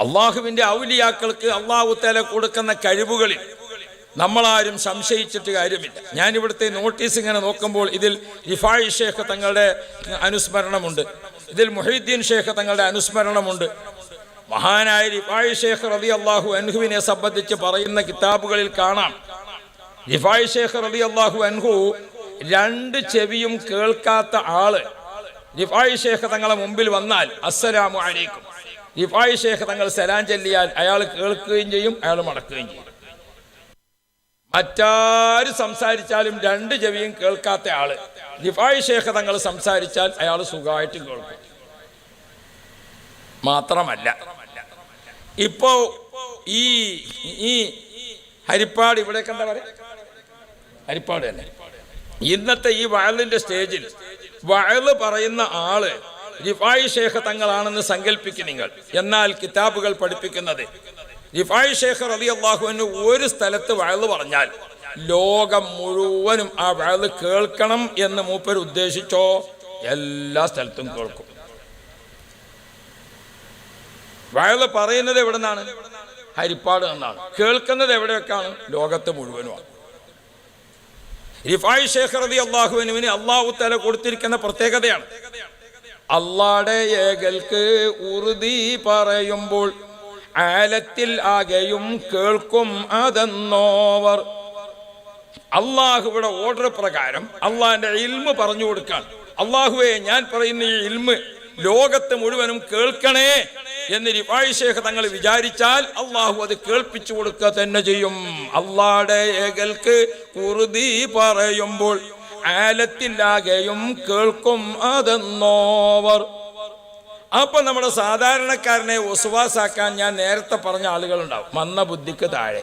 അള്ളാഹുവിന്റെ ഔലിയാക്കൾക്ക് അള്ളാഹു തല കൊടുക്കുന്ന കഴിവുകളിൽ നമ്മളാരും സംശയിച്ചിട്ട് കാര്യമില്ല. ഞാനിവിടുത്തെ നോട്ടീസ് ഇങ്ങനെ നോക്കുമ്പോൾ ഇതിൽ റിഫായി ഷേഖ് തങ്ങളുടെ അനുസ്മരണമുണ്ട്. ഇതിൽ മുഹീദ്ദീൻ ഷേഖ് തങ്ങളുടെ അനുസ്മരണമുണ്ട്. മഹാനായ റിഫായി ഷേഖ് റതി അള്ളാഹു അൻഹുവിനെ സംബന്ധിച്ച് പറയുന്ന കിതാബുകളിൽ കാണാം. റിഫായി ഷേഖ് റതി അള്ളാഹു അൻഹു രണ്ട് ചെവിയും കേൾക്കാത്ത ആൾ റിഫായി ഷേഖ് തങ്ങളെ മുമ്പിൽ വന്നാൽ അസ്സലാമു അലൈക്കും. റിഫായി ഷേഖ് തങ്ങൾ സലാം ചൊല്ലിയാൽ അയാൾ കേൾക്കുകയും ചെയ്യും അയാൾ മടക്കുകയും ചെയ്യും. മറ്റാര് സംസാരിച്ചാലും രണ്ട് ചെവിയും കേൾക്കാത്ത ആൾ. റിഫായി ഷേഖ് തങ്ങൾ സംസാരിച്ചാൽ അയാൾ സുഖമായിട്ട് കേൾക്കും. മാത്രമല്ല ഇപ്പോ ഈ ഈ ഹരിപ്പാട് ഇവിടെ എന്താ പറയാ? ഹരിപ്പാട് തന്നെ. ഇന്നത്തെ ഈ വയലിന്റെ സ്റ്റേജിൽ വയൽ പറയുന്ന ആൾ റിഫായി ഷേഖ് തങ്ങളാണെന്ന് സങ്കല്പിക്കും നിങ്ങൾ. എന്നാൽ കിതാബുകൾ പഠിപ്പിക്കുന്നത് ജിഫായി ഷേഖ് റതി അള്ളാഹുവിന് ഒരു സ്ഥലത്ത് വയൽ പറഞ്ഞാൽ ലോകം മുഴുവനും ആ വയൽ കേൾക്കണം എന്ന് മൂപ്പർ ഉദ്ദേശിച്ചോ? എല്ലാ സ്ഥലത്തും കേൾക്കും. വയൽ പറയുന്നത് എവിടെ നിന്നാണ് ഹരിപ്പാട് എന്നാണ് കേൾക്കുന്നത് എവിടെയൊക്കെയാണ്? ലോകത്ത് മുഴുവനുമാണ്. റിഫായി ഷേഖ് റതി അള്ളാഹുവിനുവിന് അള്ളാഹു തല കൊടുത്തിരിക്കുന്ന പ്രത്യേകതയാണ്. അള്ളാടെ ഏകൽക്ക് ഉറുതി പറയുമ്പോൾ ആലത്തിൽ ആകെയും കേൾക്കും അതെന്നോവർ. അള്ളാഹുവിടെ ഓർഡർ പ്രകാരം അള്ളാഹിന്റെ ഇൽമ് പറഞ്ഞു കൊടുക്കാൻ. അള്ളാഹുവെ ഞാൻ പറയുന്ന ഈ ഇൽമ് ലോകത്ത് മുഴുവനും കേൾക്കണേ എന്ന് റിഫായി തങ്ങൾ വിചാരിച്ചാൽ അള്ളാഹു അത് കേൾപ്പിച്ചു കൊടുക്കുക തന്നെ ചെയ്യും. അള്ളാടെ ഏകൽക്ക് കുറുതി പറയുമ്പോൾ ആലത്തിലാകെയും കേൾക്കും അതെന്നോവർ. അപ്പൊ നമ്മുടെ സാധാരണക്കാരനെ ഒസുവാസാക്കാൻ ഞാൻ നേരത്തെ പറഞ്ഞ ആളുകളുണ്ടാവും. മന്ന ബുദ്ധിക്ക് താഴെ.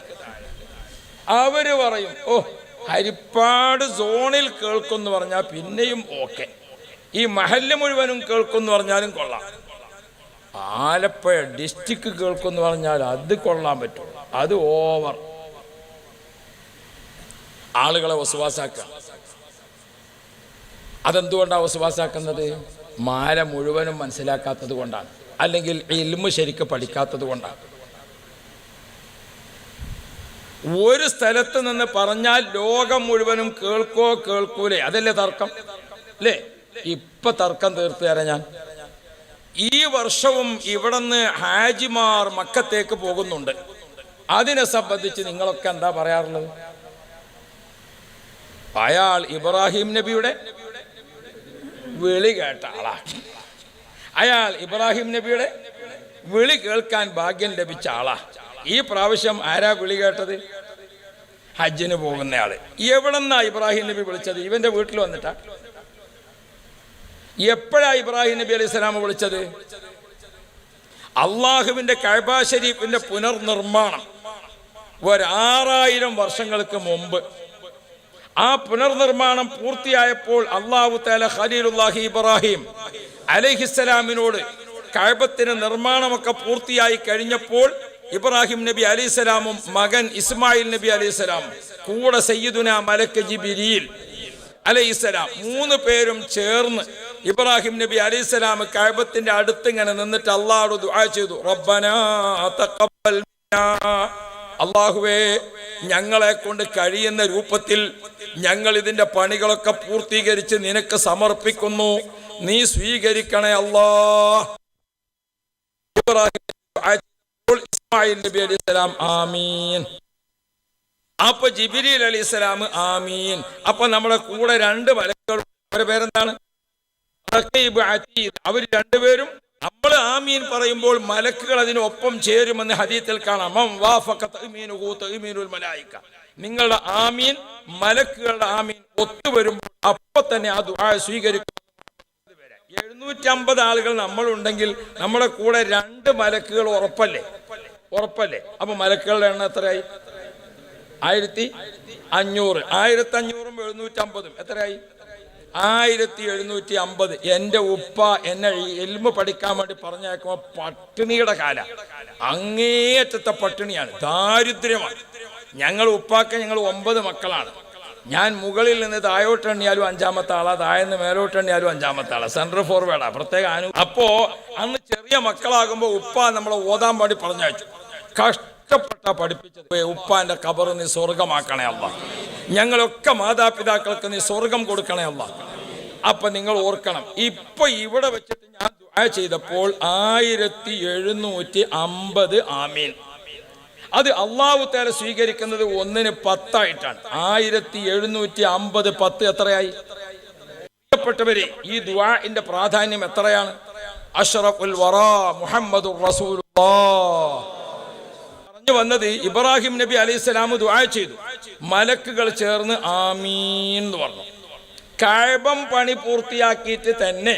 അവർ പറയും ഓ ഹരിപ്പാട് സോണിൽ കേൾക്കും പറഞ്ഞാൽ പിന്നെയും ഓക്കെ. ഈ മഹല്ല് മുഴുവനും കേൾക്കും എന്ന് പറഞ്ഞാലും കൊള്ളാം. ആലപ്പുഴ ഡിസ്ട്രിക്ട് കേൾക്കും എന്ന് പറഞ്ഞാൽ അത് കൊള്ളാൻ പറ്റും. അത് ഓവർ ആളുകളെ വസുവാസാക്കുക അതെന്തുകൊണ്ടാണ് വസുവാസാക്കുന്നത് മാല മുഴുവനും മനസ്സിലാക്കാത്തത് കൊണ്ടാണ്. അല്ലെങ്കിൽ ഇൽമ് ശരിക്ക് പഠിക്കാത്തത് കൊണ്ടാണ്. ഒരു സ്ഥലത്ത് നിന്ന് പറഞ്ഞാൽ ലോകം മുഴുവനും കേൾക്കോ കേൾക്കൂലേ? അതല്ലേ തർക്കം? അല്ലേ? ഇപ്പൊ തർക്കം തീർത്തു തരാം ഞാൻ. ഈ വർഷവും ഇവിടുന്ന് ഹാജിമാർ മക്കത്തേക്ക് പോകുന്നുണ്ട്. അതിനെ സംബന്ധിച്ച് നിങ്ങളൊക്കെ എന്താ പറയാറുള്ളത്? അയാൾ ഇബ്രാഹിം നബിയുടെ വിളി കേട്ട ആളാണ് അയാൾ ഇബ്രാഹിം നബിയുടെ വിളി കേൾക്കാൻ ഭാഗ്യം ലഭിച്ച ആളാ. ഈ പ്രാവശ്യം ആരാ വിളി കേട്ടത്? ഹജ്ജിന് പോകുന്നയാൾ എവിടെന്നാ ഇബ്രാഹിം നബി വിളിച്ചത്? ഇവന്റെ വീട്ടിൽ വന്നിട്ടാ. എപ്പോഴാ ഇബ്രാഹിം നബി അലൈഹി സ്വലാമ വിളിച്ചത്? അള്ളാഹുവിന്റെ കഴബാ ഷരീഫിന്റെ പുനർനിർമ്മാണം. ഒരാറായിരം വർഷങ്ങൾക്ക് മുമ്പ്. ആ പുനർനിർമ്മാണം പൂർത്തിയായപ്പോൾ അള്ളാഹു താല ഖലീലുല്ലാഹി ഇബ്രാഹിം അലഹിസ്സലാമിനോട് കഴബത്തിന് നിർമ്മാണമൊക്കെ പൂർത്തിയായി കഴിഞ്ഞപ്പോൾ ഇബ്രാഹിം നബി അലൈഹിസ്സലാമും മകൻ ഇസ്മായിൽ നബി അലൈഹിസ്സലാമും കൂടെ സയ്യിദുന മലക്ക് ജിബിരിയിൽ അലൈഹിസ്സലാം മൂന്ന് പേരും ചേർന്ന് ഇബ്രാഹിം നബി അലൈഹിസ്സലാം കഴബത്തിന്റെ അടുത്ത് ഇങ്ങനെ നിന്നിട്ട് അള്ളാഹോട് ദുആ ചെയ്തു. റബ്ബനാ തഖബ്ബൽ മിന്നാ. അള്ളാഹുവേ ഞങ്ങളെ കൊണ്ട് കഴിയുന്ന രൂപത്തിൽ ഞങ്ങൾ ഇതിന്റെ പണികളൊക്കെ പൂർത്തീകരിച്ച് നിനക്ക് സമർപ്പിക്കുന്നു. നീ സ്വീകരിക്കണേ അല്ലാ. ഇബ്രാഹിം നബി ആമീൻ. അപ്പൊ ജിബിരിൽ അലി സ്വലാം ആമീൻ. അപ്പൊ നമ്മുടെ കൂടെ രണ്ട് മലക്കുകൾ അവരുടെ പേരെന്താണ്. അവർ രണ്ടുപേരും നമ്മൾ ആമീൻ പറയുമ്പോൾ മലക്കുകൾ അതിനൊപ്പം ചേരുമെന്ന് ഹദീത്തിൽ കാണാം. നിങ്ങളുടെ ആമീൻ മലക്കുകളുടെ ആമീൻ ഒത്തുവരുമ്പോൾ അപ്പൊ തന്നെ ആ ദുആ സ്വീകരിക്കും. എഴുന്നൂറ്റമ്പത് ആളുകൾ നമ്മൾ ഉണ്ടെങ്കിൽ നമ്മുടെ കൂടെ രണ്ട് മലക്കുകൾ ഉറപ്പല്ലേ? ഉറപ്പല്ലേ? അപ്പൊ മലക്കുകളുടെ എണ്ണം എത്രയായി? ആയിരത്തി അഞ്ഞൂറ്. ആയിരത്തി അഞ്ഞൂറും എഴുന്നൂറ്റമ്പതും. എത്രയായി? ആയിരത്തി എഴുന്നൂറ്റി അമ്പത് എന്റെ ഉപ്പ എന്നെ എൽമ പഠിക്കാൻ വേണ്ടി പറഞ്ഞേക്കുമ്പോൾ പട്ടിണിയുടെ കാല. അങ്ങേയറ്റത്തെ പട്ടിണിയാണ്. ദാരിദ്ര്യമാണ്. ഞങ്ങൾ ഉപ്പാക്ക ഞങ്ങൾ ഒമ്പത് മക്കളാണ്. ഞാൻ മുകളിൽ നിന്ന് താഴോട്ട് എണ്ണിയാലും അഞ്ചാമത്തെ ആളാ താഴെന്ന് മേലോട്ട് എണ്ണിയാലും അഞ്ചാമത്തെ ആളാ. സെൻട്രൽ ഫോർവേഡാ പ്രത്യേക അനു അപ്പോ അന്ന് ചെറിയ മക്കളാകുമ്പോൾ ഉപ്പ നമ്മളെ ഓതാൻ പാടി പറഞ്ഞയച്ചു. കഷ്ടപ്പെട്ട പഠിപ്പിച്ചത് ഉപ്പാന്റെ കബറിന് സ്വർഗമാക്കണേ അല്ല ഞങ്ങളൊക്കെ മാതാപിതാക്കൾക്ക് നീ സ്വർഗം കൊടുക്കണേ അല്ല. അപ്പൊ നിങ്ങൾ ഓർക്കണം ഇപ്പൊ ഇവിടെ വെച്ചിട്ട് ഞാൻ ദുആ ചെയ്തപ്പോൾ ആയിരത്തി എഴുന്നൂറ്റി അമ്പത് ആമീൻ. അത് അള്ളാഹു തേല സ്വീകരിക്കുന്നത് ഒന്നിന് പത്തായിട്ടാണ്. ആയിരത്തി എഴുന്നൂറ്റി അമ്പത് പത്ത് എത്രയായി? പ്രിയപ്പെട്ടവരെ ഈ ദുആഇന്റെ പ്രാധാന്യം എത്രയാണ്? അഷ്റഫുൽ വറ മുഹമ്മദ് പറഞ്ഞു വന്നത് ഇബ്രാഹിം നബി അലൈഹി സ്വലാം ദുആ ചെയ്തു. മലക്കുകൾ ചേർന്ന് ആമീൻ എന്ന് പറഞ്ഞു. കായബം പണി പൂർത്തിയാക്കിയിട്ട് തന്നെ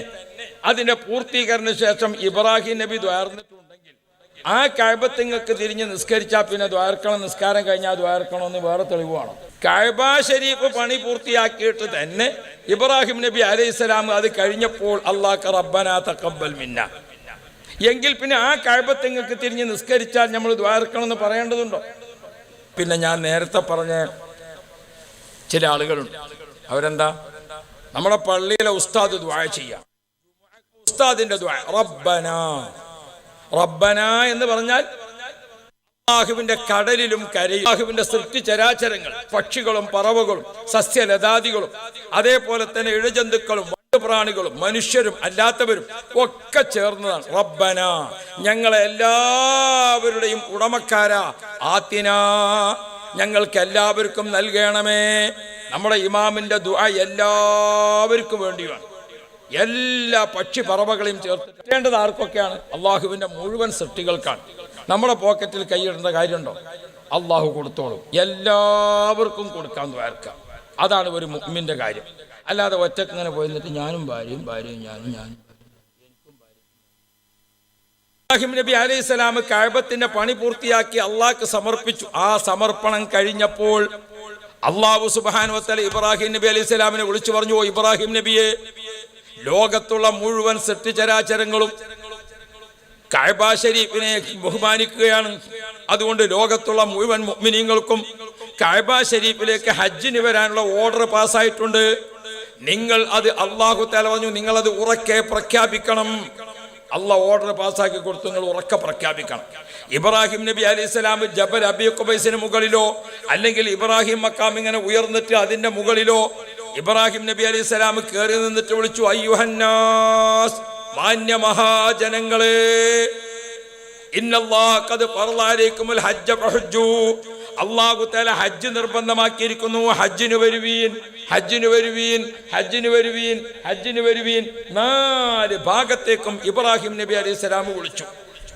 അതിന്റെ പൂർത്തീകരണ ശേഷം ഇബ്രാഹിം നബി ദ്വാർന്നിട്ടുണ്ടെങ്കിൽ ആ കായബത്തിങ്ങൾക്ക് തിരിഞ്ഞ് നിസ്കരിച്ചാൽ പിന്നെ ദ്വാർക്കണം നിസ്കാരം കഴിഞ്ഞാൽ ദ്വാർക്കണമെന്ന് വേറെ തെളിവാണ് കഴബ ഷരീഫ് പണി പൂർത്തിയാക്കിയിട്ട് തന്നെ ഇബ്രാഹിം നബി അലൈഹി സ്വലാം അത് കഴിഞ്ഞപ്പോൾ അള്ളാഹ് റബ്ബന തക്കബൽ മിന്ന. എങ്കിൽ പിന്നെ ആ കഴബത്തിങ്ങൾക്ക് തിരിഞ്ഞ് നിസ്കരിച്ചാൽ നമ്മൾ ദ്വാരക്കണമെന്ന് പറയേണ്ടതുണ്ടോ? പിന്നെ ഞാൻ നേരത്തെ പറഞ്ഞ ചില ആളുകളുണ്ട്. അവരെന്താ? നമ്മുടെ പള്ളിയിലെ ഉസ്താദ് ദ്വായ ചെയ്യാം. ഉസ്താദിന്റെ ദ്വായ റബ്ബന. റബ്ബന എന്ന് പറഞ്ഞാൽ അള്ളാഹുവിന്റെ കടലിലും കരയും അള്ളാഹുവിന്റെ സൃഷ്ടി ചരാചരങ്ങൾ പക്ഷികളും പറവകളും സസ്യലതാദികളും അതേപോലെ തന്നെ ഇഴജന്തുക്കളും പ്രാണികളും മനുഷ്യരും അല്ലാത്തവരും ഒക്കെ ചേർന്നതാണ്. റബ്ബന ഞങ്ങളെ എല്ലാവരുടെയും ഉടമക്കാരാ. ആത്തിന ഞങ്ങൾക്ക് എല്ലാവർക്കും നൽകണമേ. നമ്മുടെ ഇമാമിന്റെ ദുആ എല്ലാവർക്കും വേണ്ടിയാണ്. എല്ലാ പക്ഷി പറവകളെയും ചേർത്തേണ്ടത് ആർക്കൊക്കെയാണ്? അള്ളാഹുവിന്റെ മുഴുവൻ സൃഷ്ടികൾക്കാണ്. നമ്മുടെ പോക്കറ്റിൽ കൈയിടേണ്ട കാര്യമുണ്ടോ? അള്ളാഹു കൊടുത്തോളും. എല്ലാവർക്കും കൊടുക്കാൻ ദ്വാർക്കാം അതാണ് ഒരു മുമ്മിന്റെ കാര്യം. അല്ലാതെ ഒറ്റയ്ക്ക് ഇങ്ങനെ പോയി നിന്നിട്ട് ഞാനും ഭാര്യയും ഭാര്യയും ഞാനും ഞാനും. ഇബ്രാഹിം നബി അലൈഹി സ്വലാം പണി പൂർത്തിയാക്കി അള്ളാഹ്ക്ക് സമർപ്പിച്ചു. ആ സമർപ്പണം കഴിഞ്ഞപ്പോൾ അള്ളാഹു സുബാനുവത്തല ഇബ്രാഹിം നബി അലൈഹി സ്വലാമിനെ വിളിച്ചു പറഞ്ഞു "ഓ ഇബ്രാഹിം നബിയെ ലോകത്തുള്ള മുഴുവൻ സൃഷ്ടിചരാചരങ്ങളും കഅബ ഷരീഫിനെ ബഹുമാനിക്കുകയാണ്. അതുകൊണ്ട് ലോകത്തുള്ള മുഴുവൻ മുഅ്മിനീങ്ങൾക്കും കഅബ ഷരീഫിലേക്ക് ഹജ്ജിന് വരാനുള്ള ഓർഡർ പാസ്സായിട്ടുണ്ട്. നിങ്ങൾ അത് അള്ളാഹു തല പറഞ്ഞു നിങ്ങൾ അത് ഉറക്കെ പ്രഖ്യാപിക്കണം. അള്ള ഓർഡർ പാസ്സാക്കി കൊടുത്തു നിങ്ങൾ ഉറക്കെ പ്രഖ്യാപിക്കണം. ഇബ്രാഹിം നബി അലി സ്വലാം ജബൽ അബി ഖുബൈസിന് മുകളിലോ അല്ലെങ്കിൽ ഇബ്രാഹിം മക്കാം ഇങ്ങനെ ഉയർന്നിട്ട് അതിന്റെ മുകളിലോ ഇബ്രാഹിം നബി അലി സ്വലാം കയറി നിന്നിട്ട് വിളിച്ചു അയ്യുഹന്നാസ് മാന്യ മഹാജനങ്ങളെ അള്ളാഹു തല ഹജ്ജ് നിർബന്ധമാക്കിയിരിക്കുന്നു. ഹജ്ജിന് വരുവീൻ ഹജ്ജിന് വരുവീൻ ഹജ്ജിന് വരുവീൻ ഹജ്ജിന് വരുവീൻ. നാല് ഭാഗത്തേക്കും ഇബ്രാഹിം നബി അലൈഹി വിളിച്ചു.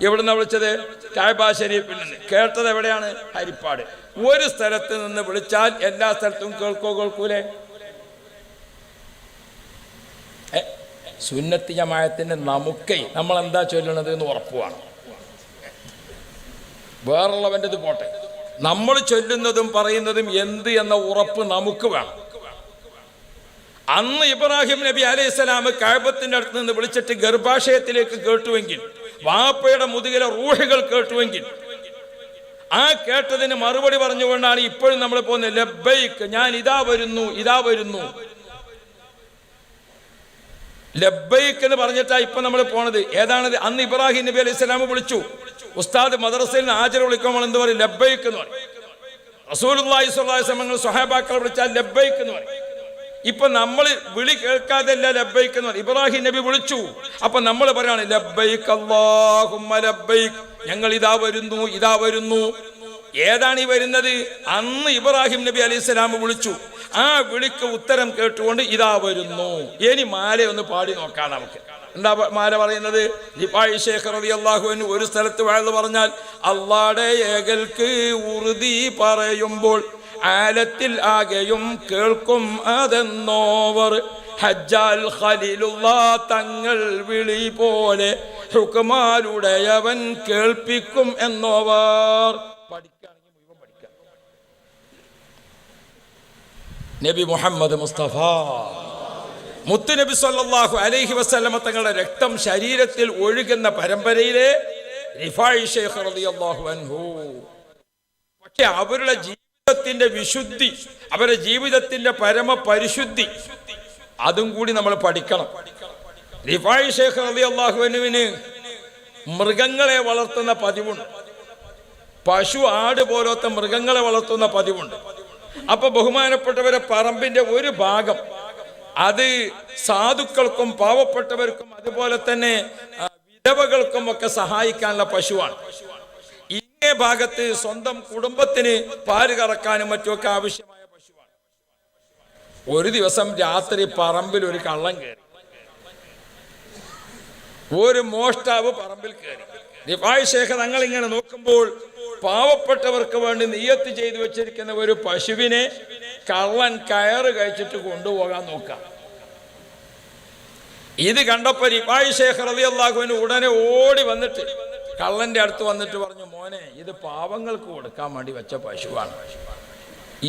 എവിടുന്ന വിളിച്ചത്? കായബ ഷരീഫിൽ നിന്ന്. കേട്ടത് എവിടെയാണ്? ഹരിപ്പാട്. ഒരു സ്ഥലത്ത് നിന്ന് വിളിച്ചാൽ എല്ലാ സ്ഥലത്തും കേൾക്കോ കേൾക്കൂലേ? സുന്നത്തി ജമായത്തിന് നമുക്കേ നമ്മൾ എന്താ ചൊല്ലണത് എന്ന് ഉറപ്പുവാണ്. വേറുള്ളവന്റെത് പോട്ടെ. നമ്മൾ ചൊല്ലുന്നതും പറയുന്നതും എന്ത് എന്ന ഉറപ്പ് നമുക്ക് വേണം. അന്ന് ഇബ്രാഹിം നബി അലൈഹി സ്വലാം അടുത്ത് നിന്ന് വിളിച്ചിട്ട് ഗർഭാശയത്തിലേക്ക് കേട്ടുവെങ്കിൽ വാപ്പയുടെ മുതുകിലെ റൂഹുകൾ കേട്ടുവെങ്കിൽ ആ കേട്ടതിന് മറുപടി പറഞ്ഞുകൊണ്ടാണ് ഇപ്പോഴും നമ്മൾ പോകുന്നത് ലബ്ബൈക്ക് ഞാൻ ഇതാ വരുന്നു ഇതാ വരുന്നു. ലബ്ബൈക്ക് എന്ന് പറഞ്ഞിട്ടാ ഇപ്പൊ നമ്മൾ പോണത്. ഏതാണത്? അന്ന് ഇബ്രാഹിം നബി അലൈഹി സ്വലാം വിളിച്ചു. ഉസ്താദ് മദ്രസയിൽ ആചര വിളിക്കുമ്പോൾ എന്ത് പറയും? ലബ്ബൈക്ക് എന്ന് പറയും. റസൂലുള്ളാഹി സ്വലാസമങ്ങൾ സ്വഹാബാക്കൾ വിളിച്ചാൽ ലബ്ബൈക്ക് എന്ന് പറയും. ഇപ്പൊ നമ്മൾ വിളി കേൾക്കാതല്ല ലബ്ബൈക്ക് എന്ന് പറയും. ഇബ്രാഹിം നബി വിളിച്ചു. അപ്പൊ നമ്മൾ പറയാണ് ലബ്ബൈക്ക് അല്ലാഹുമ്മ ലബ്ബൈക്ക്. ഞങ്ങൾ ഇതാ വരുന്നു ഇതാ വരുന്നു. ഏതാണ് ഈ വരുന്നത്? അന്ന് ഇബ്രാഹിം നബി അലൈഹി സ്വലാം വിളിച്ചു. ആ വിളിക്ക് ഉത്തരം കേട്ടുകൊണ്ട് ഇതാ വരുന്നു. ഇനി മാല ഒന്ന് പാടി നോക്കാം നമുക്ക്. എന്താ മാല പറയുന്നത്? ലിപായി ശേഖർ റതി അള്ളാഹുവിന് ഒരു സ്ഥലത്ത് വാഴ്ന്നു പറഞ്ഞാൽ അള്ളാടെ ഏകൽക്ക് ഉറുതി പറയുമ്പോൾ ആലത്തിൽ ആകെയും കേൾക്കും അതെന്നോവർ. ഹജ്ജാൽ ഖലീലുള്ള തങ്ങൾ വിളി പോലെ ഹുക്കുമാരുടെയവൻ കേൾപ്പിക്കും എന്നോവർ. നബി മുഹമ്മദ് മുസ്തഫ. മുത്തുനബി സല്ലാഹു അലൈഹി വസ്ലമ തങ്ങളുടെ രക്തം ശരീരത്തിൽ ഒഴുകുന്ന പരമ്പരയിലെ പക്ഷെ അവരുടെ ജീവിതത്തിന്റെ വിശുദ്ധി അവരുടെ ജീവിതത്തിന്റെ പരമ പരിശുദ്ധി അതും കൂടി നമ്മൾ പഠിക്കണം. റിഫായി ഷേഖ് അലി അള്ളാഹുവിനുവിന് മൃഗങ്ങളെ വളർത്തുന്ന പതിവുണ്ട്. പശു ആട് പോലത്തെ മൃഗങ്ങളെ വളർത്തുന്ന പതിവുണ്ട്. അപ്പൊ ബഹുമാനപ്പെട്ടവരെ പറമ്പിന്റെ ഒരു ഭാഗം അത് സാധുക്കൾക്കും പാവപ്പെട്ടവർക്കും അതുപോലെ തന്നെ വിധവകൾക്കും ഒക്കെ സഹായിക്കാനുള്ള പശുവാണ്. ഇങ്ങേ ഭാഗത്ത് സ്വന്തം കുടുംബത്തിന് പാൽ കറക്കാനും മറ്റുമൊക്കെ ആവശ്യമായ പശുവാണ്. ഒരു ദിവസം രാത്രി പറമ്പിൽ ഒരു കള്ളം കയറി ഒരു മോഷ്ടാവ് പറമ്പിൽ കയറി ശേഖർ തങ്ങൾ ഇങ്ങനെ നോക്കുമ്പോൾ പാവപ്പെട്ടവർക്ക് വേണ്ടി നീയത്ത് ചെയ്തു വെച്ചിരിക്കുന്ന ഒരു പശുവിനെ കള്ളൻ കയറ് കഴിച്ചിട്ട് കൊണ്ടുപോകാൻ നോക്കാം. ഇത് കണ്ടപ്പോ റിഫായ് ശേഖർ അലി അള്ളാഹുവിന് ഉടനെ ഓടി വന്നിട്ട് കള്ളന്റെ അടുത്ത് വന്നിട്ട് പറഞ്ഞു മോനെ ഇത് പാവങ്ങൾക്ക് കൊടുക്കാൻ വേണ്ടി വെച്ച പശുവാണ്.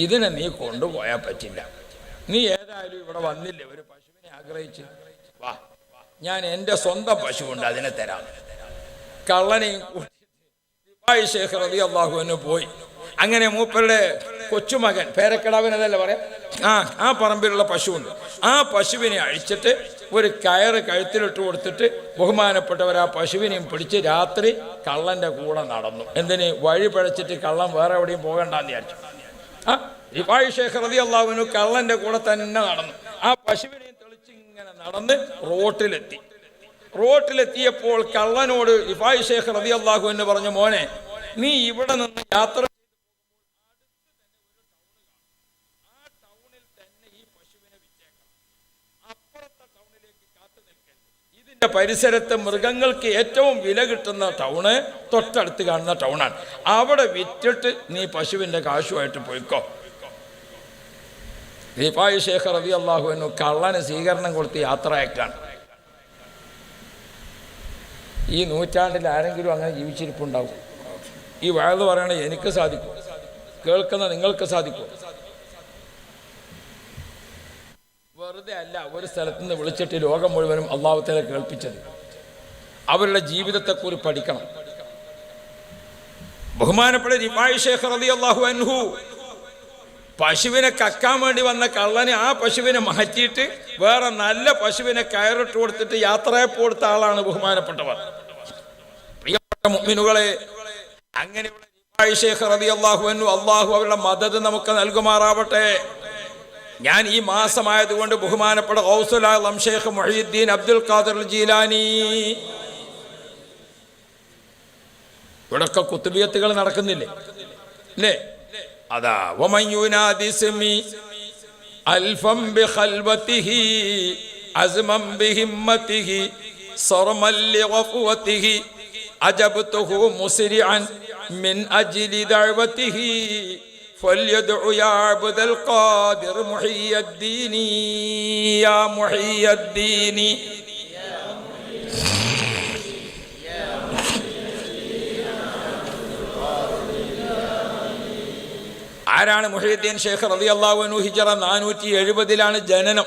ഇതിനെ നീ കൊണ്ടുപോയാൽ പറ്റില്ല. നീ ഏതായാലും ഇവിടെ വന്നില്ലേ ഒരു പശുവിനെ ആഗ്രഹിച്ച്? വാ ഞാൻ എന്റെ സ്വന്തം പശു പശുവുണ്ട് അതിനെ തരാം. കള്ളനെയും ശേഖർ റതി അള്ളാഹുവിന് പോയി. അങ്ങനെ മൂപ്പരുടെ കൊച്ചുമകൻ പേരക്കിടാവിനതല്ല പറയാം? ആ ആ പറമ്പിലുള്ള പശുവുണ്ട്. ആ പശുവിനെ അഴിച്ചിട്ട് ഒരു കയറ് കഴുത്തിലിട്ട് കൊടുത്തിട്ട് ബഹുമാനപ്പെട്ടവർ ആ പശുവിനെയും പിടിച്ച് രാത്രി കള്ളന്റെ കൂടെ നടന്നു. എന്തിന്? വഴി പഴച്ചിട്ട് കള്ളൻ വേറെ എവിടെയും പോകണ്ടെന്ന് വിചാരിച്ചു. ആ റിഫായ് ഷേഖ് റബി അള്ളാഹുവിന് കള്ളന്റെ കൂടെ തന്നെ നടന്നു. ആ പശുവിനെയും തെളിച്ച് ഇങ്ങനെ നടന്ന് റോട്ടിലെത്തി. റോട്ടിലെത്തിയപ്പോൾ കള്ളനോട് ഇഫായ് ഷേഖ് റബി അള്ളാഹു എന്ന് പറഞ്ഞു മോനെ നീ ഇവിടെ നിന്ന് യാത്ര പരിസരത്ത് മൃഗങ്ങൾക്ക് ഏറ്റവും വില കിട്ടുന്ന ടൗണ് തൊട്ടടുത്ത് കാണുന്ന ടൗണാണ്. അവിടെ വിറ്റിട്ട് നീ പശുവിന്റെ കാശുമായിട്ട് പോയിക്കോ. ദീപായി ശേഖർ റബി എന്നു കള്ളന് സ്വീകരണം കൊടുത്ത് യാത്ര അയക്കാണ് ഈ നൂറ്റാണ്ടിൽ ആരെങ്കിലും അങ്ങനെ ജീവിച്ചിരിപ്പുണ്ടാവും. ഈ വയത് പറയണ എനിക്ക് സാധിക്കും. കേൾക്കുന്ന നിങ്ങൾക്ക് സാധിക്കും. വെറുതെ അല്ല ഒരു സ്ഥലത്ത് നിന്ന് വിളിച്ചിട്ട് ലോകം മുഴുവനും അള്ളാഹുത്തേലെ കേൾപ്പിച്ചത്. അവരുടെ ജീവിതത്തെക്കുറിച്ച് പഠിക്കണം. ബഹുമാനപ്പെട്ട റിഫായ് ഷേഖ് അള്ളാഹു അൻഹു പശുവിനെ കക്കാൻ വേണ്ടി വന്ന കള്ളനെ ആ പശുവിനെ മാറ്റിയിട്ട് വേറെ നല്ല പശുവിനെ കയറിട്ട് കൊടുത്തിട്ട് യാത്രയപ്പ് കൊടുത്ത ആളാണ് ബഹുമാനപ്പെട്ടവർ. പ്രിയപ്പെട്ട മുഅ്മിനുകളെ അങ്ങനെയുള്ള അള്ളാഹു അവരുടെ മദത് നമുക്ക് നൽകുമാറാവട്ടെ. ഞാൻ ഈ മാസമായതുകൊണ്ട് ബഹുമാനപ്പെട്ട ഗൗസുലാം ഷേഖ് മൊഹീദ്ദീൻ അബ്ദുൽ ഖാദർ ജീലാനി. ഇവിടൊക്കെ കുത്തുബിയത്തുകൾ നടക്കുന്നില്ലേ? അല്ലേ അതാ വമയുനാദിസ്മി അൽഫം ബിഖൽവതിഹി അസ്മം ബിഹിമ്മതിഹി സർമൽ ലിഗഫവതിഹി അജബ്തുഹു മുസ്രിഅൻ മിൻ അജ്ലി ദഅവതിഹി فليدع يا عبد القادر محي الدين يا محي الدين ആരാണ് മുഹീദ്ദീൻ ഷേഖ് റതി അള്ളാഹുനു ഹിജറ നാനൂറ്റി എഴുപതിലാണ് ജനനം?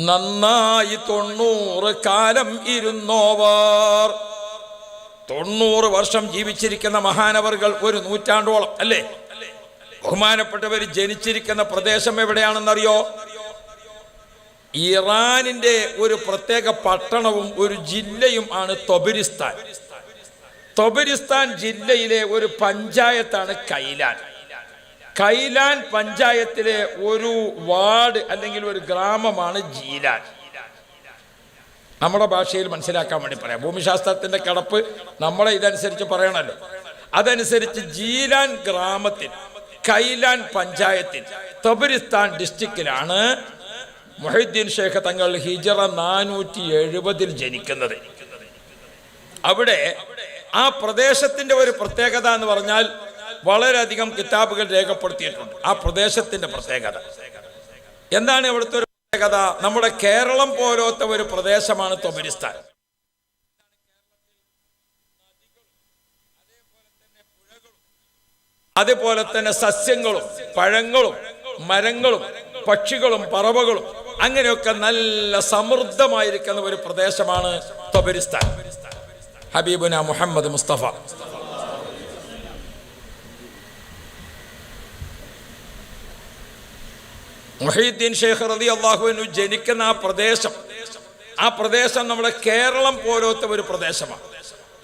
നന്നായി തൊണ്ണൂറ് കാലം ഇരുന്നോവാർ. തൊണ്ണൂറ് വർഷം ജീവിച്ചിരിക്കുന്ന മഹാനവറുകൾ ഒരു നൂറ്റാണ്ടോളം അല്ലേ? ബഹുമാനപ്പെട്ടവർ ജനിച്ചിരിക്കുന്ന പ്രദേശം എവിടെയാണെന്നറിയോ? ഇറാനിന്റെ ഒരു പ്രത്യേക പട്ടണവും ഒരു ജില്ലയും ആണ് തൊബരിസ്ഥാൻ. തൊബരിസ്ഥാൻ ജില്ലയിലെ ഒരു പഞ്ചായത്താണ് കൈലാൻ. കൈലാൻ പഞ്ചായത്തിലെ ഒരു വാർഡ് അല്ലെങ്കിൽ ഒരു ഗ്രാമമാണ് ജീലാൻ. നമ്മുടെ ഭാഷയിൽ മനസ്സിലാക്കാൻ വേണ്ടി പറയാം. ഭൂമിശാസ്ത്രത്തിന്റെ കടപ്പ് നമ്മളെ ഇതനുസരിച്ച് പറയണല്ലോ. അതനുസരിച്ച് ജീലാൻ ഗ്രാമത്തിൽ കൈലാൻ പഞ്ചായത്തിൽ തബരിസ്ഥാൻ ഡിസ്ട്രിക്റ്റിലാണ് മൊഹീദ്ദീൻ ഷേഖ് തങ്ങൾ ഹിജറ നാനൂറ്റി എഴുപതിൽ ജനിക്കുന്നത്. അവിടെ ആ പ്രദേശത്തിന്റെ ഒരു പ്രത്യേകത എന്ന് പറഞ്ഞാൽ വളരെയധികം കിതാബുകൾ രേഖപ്പെടുത്തിയിട്ടുണ്ട്. ആ പ്രദേശത്തിന്റെ പ്രത്യേകത. എന്താണ് ഇവിടുത്തെ ഒരു പ്രത്യേകത? നമ്മുടെ കേരളം പോലത്തെ ഒരു പ്രദേശമാണ് തൊബരിസ്ഥാൻ. അതുപോലെ തന്നെ സസ്യങ്ങളും പഴങ്ങളും മരങ്ങളും പക്ഷികളും പറവകളും അങ്ങനെയൊക്കെ നല്ല സമൃദ്ധമായിരിക്കുന്ന ഒരു പ്രദേശമാണ് തൊബരിസ്ഥാൻ. ഹബീബുന മുഹമ്മദ് മുസ്തഫ. മൊഹീദ്ദീൻ ഷേഖ് റതി അള്ളാഹുവിനു ജനിക്കുന്ന ആ പ്രദേശം ആ പ്രദേശം നമ്മുടെ കേരളം പോലത്തെ ഒരു പ്രദേശമാണ്.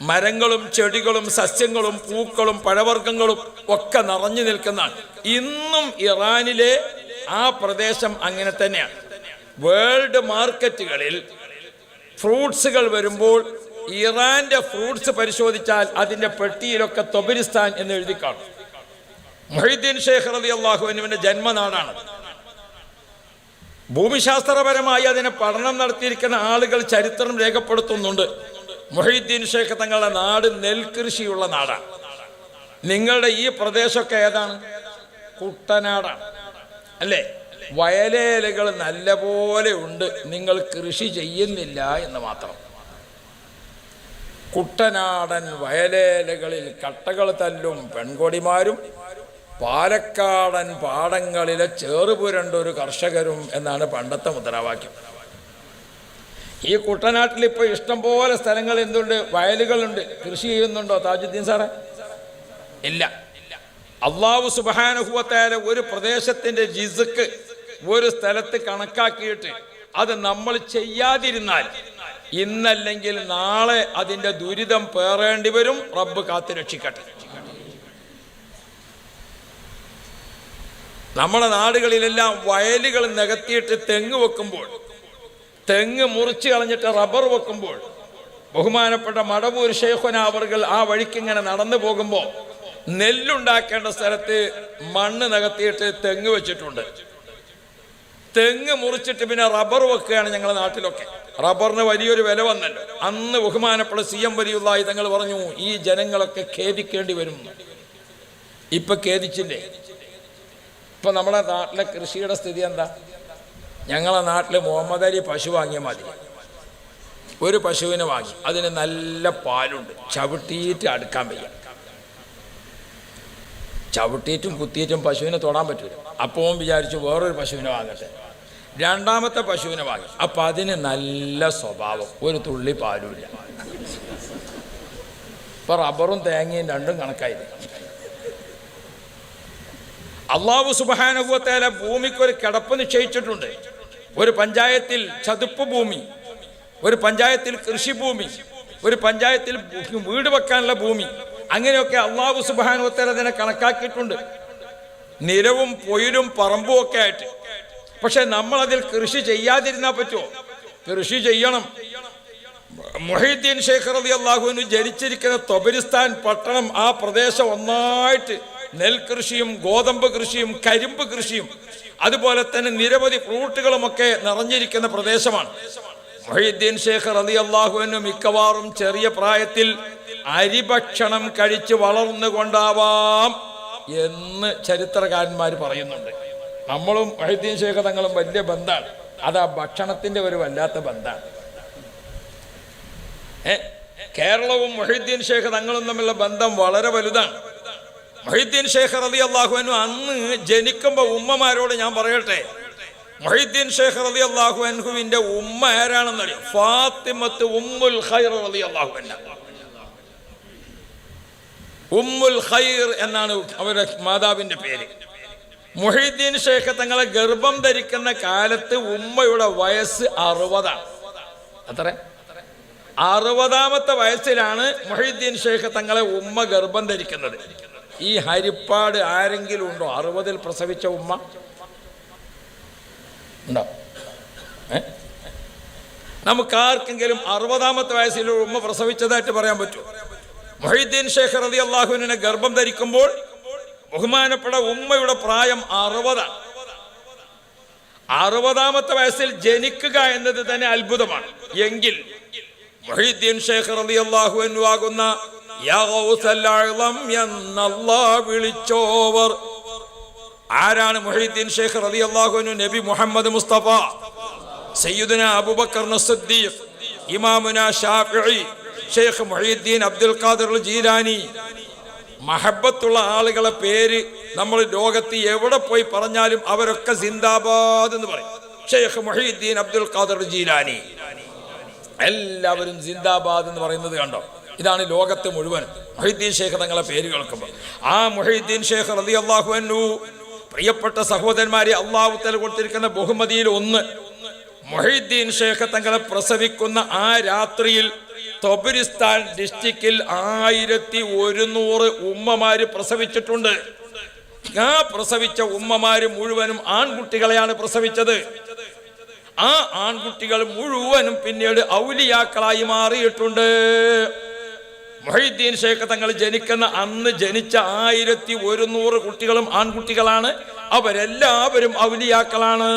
മരങ്ങളും ചെടികളും സസ്യങ്ങളും പൂക്കളും പഴവർഗങ്ങളും ഒക്കെ നിറഞ്ഞു നിൽക്കുന്നതാണ്. ഇന്നും ഇറാനിലെ ആ പ്രദേശം അങ്ങനെ തന്നെയാണ്. വേൾഡ് മാർക്കറ്റുകളിൽ ഫ്രൂട്ട്സുകൾ വരുമ്പോൾ ഇറാന്റെ ഫ്രൂട്ട്സ് പരിശോധിച്ചാൽ അതിന്റെ പെട്ടിയിലൊക്കെ തൊബരിസ്ഥാൻ എന്ന് എഴുതി കാണും. മൊഹീദ്ദീൻ ഷേഖ് റതി അള്ളാഹുവിനുവിന്റെ ജന്മനാടാണ്. ഭൂമിശാസ്ത്രപരമായി അതിനെ പഠനം നടത്തിയിരിക്കുന്ന ആളുകൾ ചരിത്രം രേഖപ്പെടുത്തുന്നുണ്ട്. മൊഹീദ്ദീൻ ഷേഖ് തങ്ങളുടെ നാട് നെൽകൃഷിയുള്ള നാടാണ്. നിങ്ങളുടെ ഈ പ്രദേശമൊക്കെ ഏതാണ്? കുട്ടനാടാണ്. അല്ലേ? വയലേലകൾ നല്ലപോലെ ഉണ്ട്. നിങ്ങൾ കൃഷി ചെയ്യുന്നില്ല എന്ന് മാത്രം. കുട്ടനാടൻ വയലേലകളിൽ കട്ടകൾ തല്ലും പെൺകൊടിമാരും പാലക്കാടൻ പാടങ്ങളിലെ ചേറുപുരണ്ട ഒരു കർഷകരും എന്നാണ് പണ്ടത്തെ മുദ്രാവാക്യം. ഈ കുട്ടനാട്ടിൽ ഇപ്പോൾ ഇഷ്ടംപോലെ സ്ഥലങ്ങൾ എന്തുണ്ട്? വയലുകളുണ്ട്. കൃഷി ചെയ്യുന്നുണ്ടോ താജുദ്ദീൻ സാറേ? ഇല്ല. അള്ളാഹു സുബാനുഭവത്തായ ഒരു പ്രദേശത്തിന്റെ ജിസുക്ക് ഒരു സ്ഥലത്ത് കണക്കാക്കിയിട്ട് അത് നമ്മൾ ചെയ്യാതിരുന്നാൽ ഇന്നല്ലെങ്കിൽ നാളെ അതിന്റെ ദുരിതം പേറേണ്ടി വരും. റബ്ബ് കാത്തു രക്ഷിക്കട്ടെ നമ്മുടെ നാടുകളിലെല്ലാം വയലുകൾ നികത്തിയിട്ട് തെങ്ങ് വെക്കുമ്പോൾ തെങ്ങ് മുറിച്ച് കളഞ്ഞിട്ട് റബ്ബർ വെക്കുമ്പോൾ ബഹുമാനപ്പെട്ട മടവൂർ ഷെയ്ഖുന ആ ആ വഴിക്കിങ്ങനെ നടന്നു പോകുമ്പോൾ നെല്ലുണ്ടാക്കേണ്ട സ്ഥലത്ത് മണ്ണ് നികത്തിയിട്ട് തെങ്ങ് വെച്ചിട്ടുണ്ട്. തെങ്ങ് മുറിച്ചിട്ട് പിന്നെ റബ്ബർ വെക്കുകയാണ് ഞങ്ങളുടെ നാട്ടിലൊക്കെ. റബ്ബറിന് വലിയൊരു വില വന്നല്ലോ. അന്ന് ബഹുമാനപ്പെട്ട സി എം വലിയുള്ള തങ്ങൾ പറഞ്ഞു ഈ ജനങ്ങളൊക്കെ ഖേദിക്കേണ്ടി വരും ഇപ്പൊ ഖേദിച്ചില്ലേ? ഇപ്പൊ നമ്മുടെ നാട്ടിലെ കൃഷിയുടെ സ്ഥിതി എന്താ? ഞങ്ങളെ നാട്ടിൽ മുഹമ്മദ് അലി പശു വാങ്ങിയ മതി ഒരു പശുവിനെ വാങ്ങി. അതിന് നല്ല പാലുണ്ട്. ചവിട്ടിയിട്ട് അടുക്കാൻ വയ്യ. ചവിട്ടിയിട്ടും കുത്തിയിട്ടും പശുവിനെ തൊടാൻ പറ്റില്ല അപ്പോൾ വിചാരിച്ചു വേറൊരു പശുവിനെ വാങ്ങട്ടെ. രണ്ടാമത്തെ പശുവിനെ വാങ്ങി. അപ്പം അതിന് നല്ല സ്വഭാവം. ഒരു തുള്ളി പാലുമില്ല ഇപ്പം റബ്ബറും തേങ്ങയും രണ്ടും കണക്കായി. അള്ളാഹു സുബാനുഭവത്തേല ഭൂമിക്ക് ഒരു കിടപ്പ് നിശ്ചയിച്ചിട്ടുണ്ട്. ഒരു പഞ്ചായത്തിൽ ചതുപ്പ് ഭൂമി ഒരു പഞ്ചായത്തിൽ കൃഷിഭൂമി ഒരു പഞ്ചായത്തിൽ വീട് വെക്കാനുള്ള ഭൂമി. അങ്ങനെയൊക്കെ അള്ളാഹു സുബാനുഭവത്തേല അതിനെ കണക്കാക്കിയിട്ടുണ്ട്. നിലവും പൊയിലും പറമ്പും ഒക്കെ ആയിട്ട്. പക്ഷെ നമ്മൾ അതിൽ കൃഷി ചെയ്യാതിരുന്നാൽ പറ്റുമോ കൃഷി ചെയ്യണം. മൊഹീദ്ദീൻ ഷേഖ് അലി അള്ളാഹുവിന് ജനിച്ചിരിക്കുന്ന തൊബരിസ്ഥാൻ പട്ടണം ആ പ്രദേശം ഒന്നായിട്ട് നെൽകൃഷിയും ഗോതമ്പ് കൃഷിയും കരിമ്പ് കൃഷിയും അതുപോലെ തന്നെ നിരവധി ഫ്രൂട്ടുകളുമൊക്കെ നിറഞ്ഞിരിക്കുന്ന പ്രദേശമാണ്. മൊഹീദ്ദീൻ ഷേഖ് റതി അള്ളാഹുവിന് മിക്കവാറും ചെറിയ പ്രായത്തിൽ അരിഭക്ഷണം കഴിച്ച് വളർന്നുകൊണ്ടാവാം എന്ന് ചരിത്രകാരന്മാർ പറയുന്നുണ്ട്. നമ്മളും മൊഹീദ്ദീൻ ഷേഖ് തങ്ങളും വലിയ ബന്ധമാണ്. അത് ആ ഭക്ഷണത്തിന്റെ ഒരു വല്ലാത്ത ബന്ധമാണ്. കേരളവും മൊഹീദ്ദീൻ ഷേഖ് തങ്ങളും തമ്മിലുള്ള ബന്ധം വളരെ വലുതാണ്. മൊഹീദ്ദീൻ ഷേഖ് റതി അള്ളാഹുവിനു അന്ന് ജനിക്കുമ്പോൾ ഉമ്മമാരോട് ഞാൻ പറയട്ടെ. മൊഹീദ്ദീൻ ഷേഖ് അലി അള്ളാഹു അൻഹുവിന്റെ ഉമ്മ ആരാണെന്നറിയോ? ഫാത്തിമത്ത് ഉമ്മുൽ ഖൈർ റതി അള്ളാഹുവിന്റെ ഉമ്മുൽ ഖൈർ എന്നാണ് അവരുടെ മാതാവിന്റെ പേര്. മൊഹീദ്ദീൻ ഷേഖ് തങ്ങളെ ഗർഭം ധരിക്കുന്ന കാലത്ത് ഉമ്മയുടെ വയസ്സ് അറുപതാണ്. അത്ര? അറുപതാമത്തെ വയസ്സിലാണ് മൊഹീദ്ദീൻ ഷേഖ് തങ്ങളെ ഉമ്മ ഗർഭം ധരിക്കുന്നത്. ഈ ഹരിപ്പാട് ആരെങ്കിലും ഉണ്ടോ? അറുപതിൽ പ്രസവിച്ച ഉമ്മ? ഉണ്ടോ? ഏ? നമുക്ക് ആർക്കെങ്കിലും അറുപതാമത്തെ വയസ്സിൽ ഉമ്മ പ്രസവിച്ചതായിട്ട് പറയാൻ പറ്റുമോ? മൊഹീദ്ദീൻ ഷേഖ് റതി അള്ളാഹുവിനെ ഗർഭം ധരിക്കുമ്പോൾ ബഹുമാനപ്പെട്ട ഉമ്മയുടെ പ്രായം അറുപതാണ്. അറുപതാമത്തെ വയസ്സിൽ ജനിക്കുക എന്നത് തന്നെ അത്ഭുതമാണ്. എങ്കിൽ മൊഹീദ്ദീൻ ഷേഖ് റളിയല്ലാഹു അള്ളാഹു ആകുന്ന അഅ്ളം എന്നല്ലാ വിളിച്ചോവർ. ആരാണ് മൊഹീദ്ദീൻ ഷേഖ് റളിയല്ലാഹു അൻഹു നബി മുഹമ്മദ് മുസ്തഫ സയ്യിദുന അബൂബക്കർ സിദ്ദീഖ് ഇമാമുന ഷാഫിഈ ഷെയ്ഖ് മൊഹീദ്ദീൻ അബ്ദുൽ ഖാദിർ ജീലാനി മഹബത്തുള്ള ആളുകളെ പേര് നമ്മൾ ലോകത്ത് എവിടെ പോയി പറഞ്ഞാലും അവരൊക്കെ സിന്ദാബാദ് എന്ന് പറയും. ഷെയ്ഖ് മുഹീദ്ദീൻ അബ്ദുൽ ഖാദർ ജീലാനി എല്ലാവരും സിന്ദാബാദ് എന്ന് പറയുന്നത് കണ്ടോ? ഇതാണ് ലോകത്ത് മുഴുവൻ മൊഹീദ്ദീൻ ഷേഖ് തങ്ങളെ പേര് കേൾക്കുമ്പോൾ. ആ മൊഹീദ്ദീൻ ഷേഖ് റതി അള്ളാഹു അന്നു പ്രിയപ്പെട്ട സഹോദരന്മാരെ അള്ളാഹുത്തൽ കൊടുത്തിരിക്കുന്ന ബഹുമതിയിൽ ഒന്ന്. മൊഹീദ്ദീൻ ഷേഖ് തങ്ങളെ പ്രസവിക്കുന്ന ആ രാത്രിയിൽ തൊബരിസ്ഥാൻ ഡിസ്ട്രിക്റ്റിൽ ആയിരത്തി ഒരുന്നൂറ് ഉമ്മമാര് പ്രസവിച്ചിട്ടുണ്ട്. ആ പ്രസവിച്ച ഉമ്മമാര് മുഴുവനും ആൺകുട്ടികളെയാണ് പ്രസവിച്ചത്. ആ ആൺകുട്ടികൾ മുഴുവനും പിന്നീട് ഔലിയാക്കളായി മാറിയിട്ടുണ്ട്. മൊഹീദ്ദീൻ ഷേഖ് തങ്ങൾ ജനിക്കുന്ന അന്ന് ജനിച്ച ആയിരത്തി ഒരുന്നൂറ് കുട്ടികളും ആൺകുട്ടികളാണ്. അവരെല്ലാവരും ഔലിയാക്കളാണ്.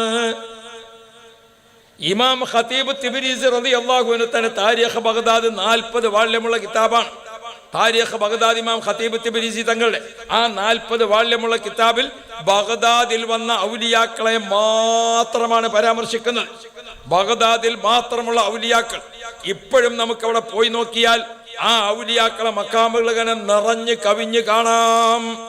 ഇമാം ഖതീബ് തിബിരീസ് റതി അള്ളാഹുവിന് തന്നെ താരിഖ് ബഗ്ദാദ് നാൽപ്പത് വാള്യമുള്ള കിതാബാണ്. താരിഖ് ബഗ്ദാദ് ഇമാം ഖതീബ് തിബിരീസി തങ്ങളുടെ ആ നാൽപ്പത് വാള്യമുള്ള കിതാബിൽ ബഗ്ദാദിൽ വന്ന ഔലിയാക്കളെ മാത്രമാണ് പരാമർശിക്കുന്നത്. ബഗ്ദാദിൽ മാത്രമുള്ള ഔലിയാക്കൾ. ഇപ്പോഴും നമുക്ക് അവിടെ പോയി നോക്കിയാൽ ആ ഔലിയാക്കളെ മക്കാമുകൾ ഇങ്ങനെ നിറഞ്ഞ് കവിഞ്ഞ് കാണാം.